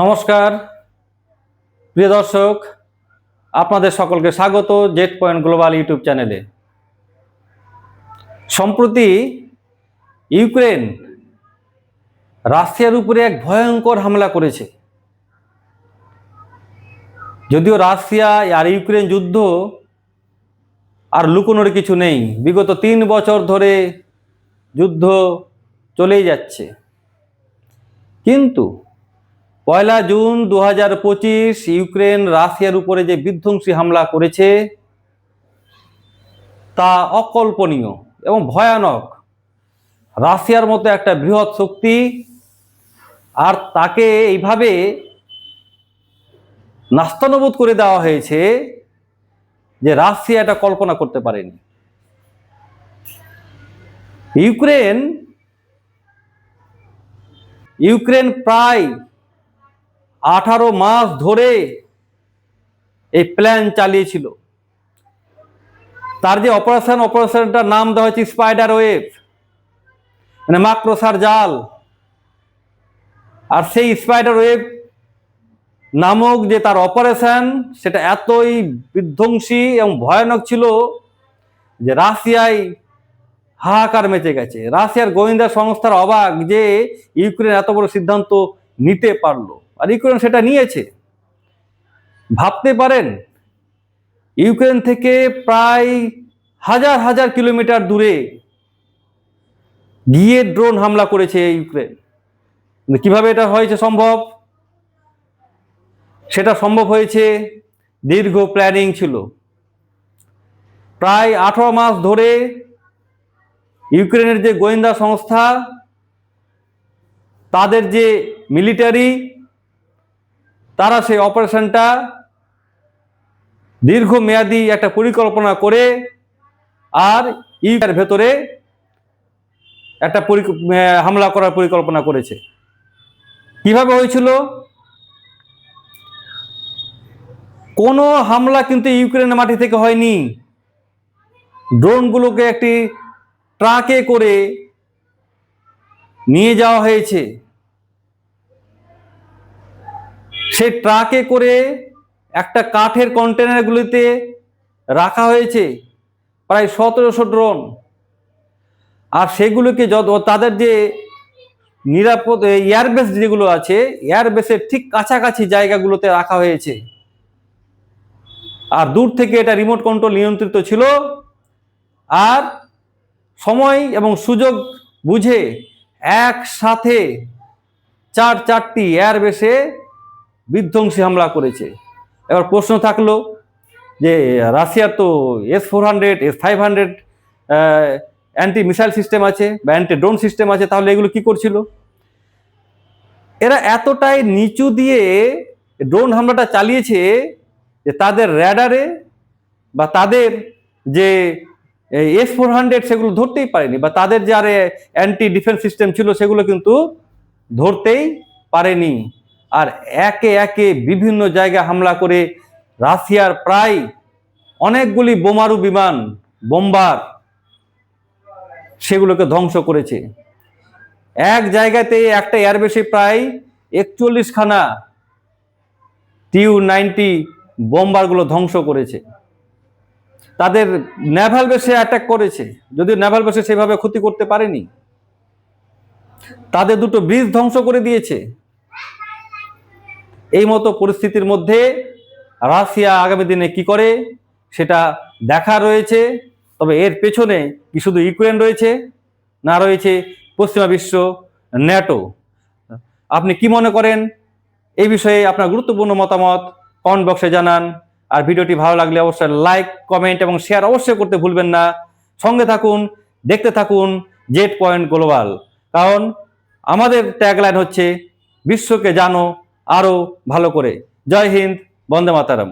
নমস্কার। প্রিয় দর্শক, আপনাদের সকলকে স্বাগত জেট পয়েন্ট গ্লোবাল ইউটিউব চ্যানেলে। সম্প্রতি ইউক্রেন রাশিয়ার উপরে এক ভয়ঙ্কর হামলা করেছে। যদিও রাশিয়া আর ইউক্রেন যুদ্ধ আর লুকোনোর কিছু নেই, বিগত তিন বছর ধরে যুদ্ধ চলেই যাচ্ছে। কিন্তু পয়লা জুন দু হাজার পঁচিশ ইউক্রেন রাশিয়ার উপরে যে বিধ্বংসী হামলা করেছে, তা অকল্পনীয় এবং ভয়ানক। রাশিয়ার মতো একটা বৃহৎ শক্তি, আর তাকে এইভাবে নাস্তানবোধ করে দেওয়া হয়েছে যে রাশিয়া এটা কল্পনা করতে পারেনি। ইউক্রেন ইউক্রেন প্রায় আঠারো মাস ধরে এই প্ল্যান চালিয়েছিল। তার যে অপারেশন অপারেশনটার নাম দেওয়া হয়েছে স্পাইডার ওয়েভ মানে মাক্রোসার জাল। আর সেই স্পাইডার ওয়েভ নামক যে তার অপারেশন সেটা এতই বিধ্বংসী এবং ভয়ানক ছিল যে রাশিয়ায় হাহাকার মেচে গেছে। রাশিয়ার গোয়েন্দা সংস্থার অবাক যে ইউক্রেন এত বড় সিদ্ধান্ত নিতে পারল। আর ইউক্রেন সেটা নিয়েছে। ভাবতে পারেন, ইউক্রেন থেকে প্রায় হাজার হাজার কিলোমিটার দূরে গিয়ে ড্রোন হামলা করেছে ইউক্রেন। কিন্তু কীভাবে এটা হয়েছে সম্ভব? সেটা সম্ভব হয়েছে দীর্ঘ প্ল্যানিং ছিল। প্রায় আঠারো মাস ধরে ইউক্রেনের যে গোয়েন্দা সংস্থা, তাদের যে মিলিটারি তারা সেই অপারেশনটা দীর্ঘমেয়াদী একটা পরিকল্পনা করে আর ইউক্রেনের ভেতরে একটা হামলা করার পরিকল্পনা করেছে। কীভাবে হয়েছিল? কোনো হামলা কিন্তু ইউক্রেনের মাটি থেকে হয়নি। ড্রোনগুলোকে একটি ট্রাকে করে নিয়ে যাওয়া হয়েছে। সেই ট্রাকে করে একটা কাঠের কন্টেনারগুলিতে রাখা হয়েছে প্রায় সতেরোশো ড্রোন। আর সেগুলোকে যত, তাদের যে নিরাপদ এয়ারবেস যেগুলো আছে এয়ারবেসের ঠিক কাছাকাছি জায়গাগুলোতে রাখা হয়েছে। আর দূর থেকে এটা রিমোট কন্ট্রোল নিয়ন্ত্রিত ছিল। আর সময় এবং সুযোগ বুঝে একসাথে চার চারটি এয়ারবেসে বিধ্বংসী হামলা করেছে। এবার প্রশ্ন থাকল যে রাশিয়ার তো S four hundred S five hundred anti missile system আছে বা অ্যান্টি ড্রোন সিস্টেম আছে, তাহলে এগুলো কি করছিল? এরা এতটাই নিচু দিয়ে ড্রোন হামলাটা চালিয়েছে যে তাদের র্যাডারে বা তাদের যে এস ফোর হান্ড্রেড সেগুলো ধরতেই পারেনি বা তাদের যে আরে অ্যান্টি ডিফেন্স সিস্টেম ছিল সেগুলো কিন্তু ধরতেই পারেনি। আর একে একে বিভিন্ন জায়গায় হামলা করে রাশিয়ার প্রায় অনেকগুলি বোমারু বিমান, বোম্বার সেগুলোকে ধ্বংস করেছে। এক জায়গাতে একটা এয়ারবেসে প্রায় একচল্লিশ খানা টিউ নাইনটি বোম্বারগুলো ধ্বংস করেছে। তাদের নেভাল বেসে অ্যাটাক করেছে। যদিও নেভাল বেসে সেভাবে ক্ষতি করতে পারেনি, তাদের দুটো ব্রিজ ধ্বংস করে দিয়েছে। এই মতো পরিস্থিতির মধ্যে রাশিয়া আগামী দিনে কি করে সেটা দেখা রয়েছে। তবে এর পেছনে কি শুধু ইউক্রেন রয়েছে, না রয়েছে পশ্চিমা বিশ্ব ন্যাটো? আপনি কি মনে করেন? এই বিষয়ে আপনার গুরুত্বপূর্ণ মতামত কমেন্ট বক্সে জানান। আর ভিডিওটি ভালো লাগলে অবশ্যই লাইক, কমেন্ট এবং শেয়ার অবশ্যই করতে ভুলবেন না। সঙ্গে থাকুন, দেখতে থাকুন জেট পয়েন্ট গ্লোবাল। কারণ আমাদের ট্যাগলাইন হচ্ছে, বিশ্বকে জানো আরও ভালো করে। জয় হিন্দ বন্দে মাতারাম।